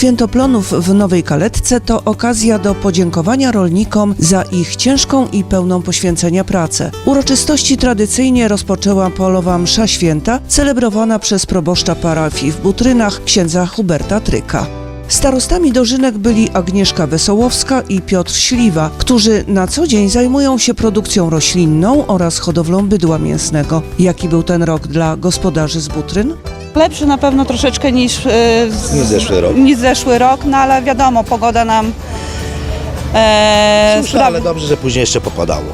Święto Plonów w Nowej Kaletce to okazja do podziękowania rolnikom za ich ciężką i pełną poświęcenia pracę. Uroczystości tradycyjnie rozpoczęła polowa msza święta, celebrowana przez proboszcza parafii w Butrynach, księdza Huberta Tryka. Starostami dożynek byli Agnieszka Wesołowska i Piotr Śliwa, którzy na co dzień zajmują się produkcją roślinną oraz hodowlą bydła mięsnego. Jaki był ten rok dla gospodarzy z Butryn? Lepszy na pewno troszeczkę niż, e, z, Niż zeszły rok. niż zeszły rok, no ale wiadomo, pogoda nam e, Susza, sprawi- ale dobrze, że później jeszcze popadało.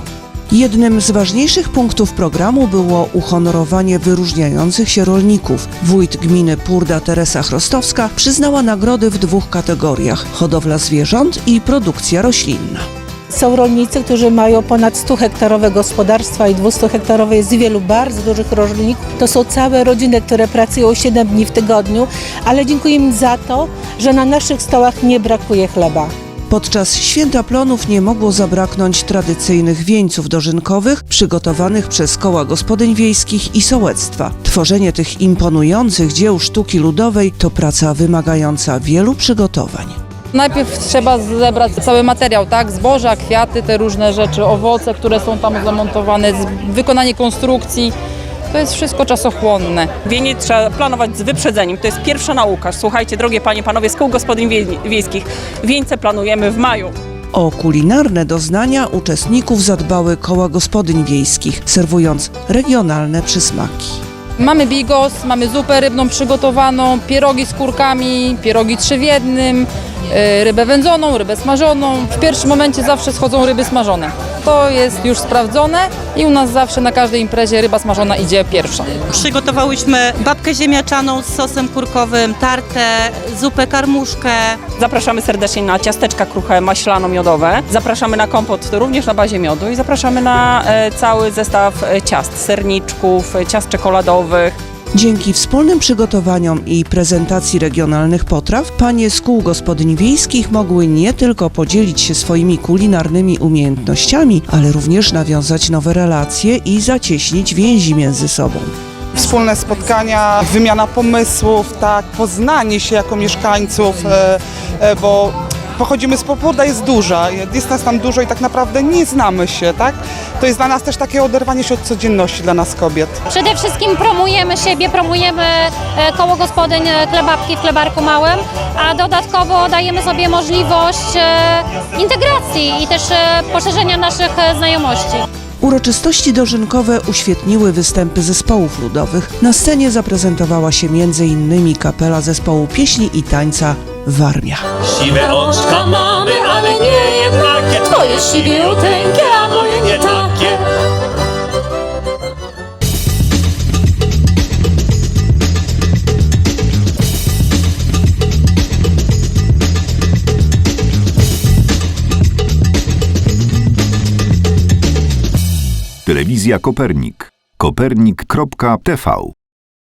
Jednym z ważniejszych punktów programu było uhonorowanie wyróżniających się rolników. Wójt gminy Purda Teresa Chrostowska przyznała nagrody w dwóch kategoriach: hodowla zwierząt i produkcja roślinna. Są rolnicy, którzy mają ponad 100 hektarowe gospodarstwa i 200 hektarowe jest wielu bardzo dużych rolników. To są całe rodziny, które pracują 7 dni w tygodniu, ale dziękuję im za to, że na naszych stołach nie brakuje chleba. Podczas święta plonów nie mogło zabraknąć tradycyjnych wieńców dożynkowych przygotowanych przez koła gospodyń wiejskich i sołectwa. Tworzenie tych imponujących dzieł sztuki ludowej to praca wymagająca wielu przygotowań. Najpierw trzeba zebrać cały materiał, tak? Zboża, kwiaty, te różne rzeczy, owoce, które są tam zamontowane, wykonanie konstrukcji. To jest wszystko czasochłonne. Wienie trzeba planować z wyprzedzeniem. To jest pierwsza nauka. Słuchajcie, drogie panie, panowie z kół gospodyń wie- wiejskich, wieńce planujemy w maju. O kulinarne doznania uczestników zadbały koła gospodyń wiejskich, serwując regionalne przysmaki. Mamy bigos, mamy zupę rybną przygotowaną, pierogi z kurkami, pierogi trzy w jednym, rybę wędzoną, rybę smażoną. W pierwszym momencie zawsze schodzą ryby smażone. To jest już sprawdzone i u nas zawsze na każdej imprezie ryba smażona idzie pierwsza. Przygotowałyśmy babkę ziemniaczaną z sosem kurkowym, tartę, zupę karmuszkę. Zapraszamy serdecznie na ciasteczka kruche maślano-miodowe. Zapraszamy na kompot również na bazie miodu i zapraszamy na e, cały zestaw e, ciast, serniczków, e, ciast czekoladowych. Dzięki wspólnym przygotowaniom i prezentacji regionalnych potraw, panie z kół gospodyń wiejskich mogły nie tylko podzielić się swoimi kulinarnymi umiejętnościami, ale również nawiązać nowe relacje i zacieśnić więzi między sobą. wspólne spotkania, wymiana pomysłów, tak, poznanie się jako mieszkańców, e, e, bo pochodzimy z Popurda jest duża, jest nas tam dużo i tak naprawdę nie znamy się, tak? To jest dla nas też takie oderwanie się od codzienności dla nas kobiet. Przede wszystkim promujemy siebie, promujemy e, koło gospodyń e, Klebabki w Klebarku Małym, a dodatkowo dajemy sobie możliwość e, integracji i też poszerzenia naszych znajomości. Uroczystości dożynkowe uświetniły występy zespołów ludowych. Na scenie zaprezentowała się m.in. kapela zespołu pieśni i tańca Warmia. Siwe oczka mamy, ale nie jednakie Twoje siwiuteńkie, a moje nie takie Telewizja Kopernik. Kopernik.tv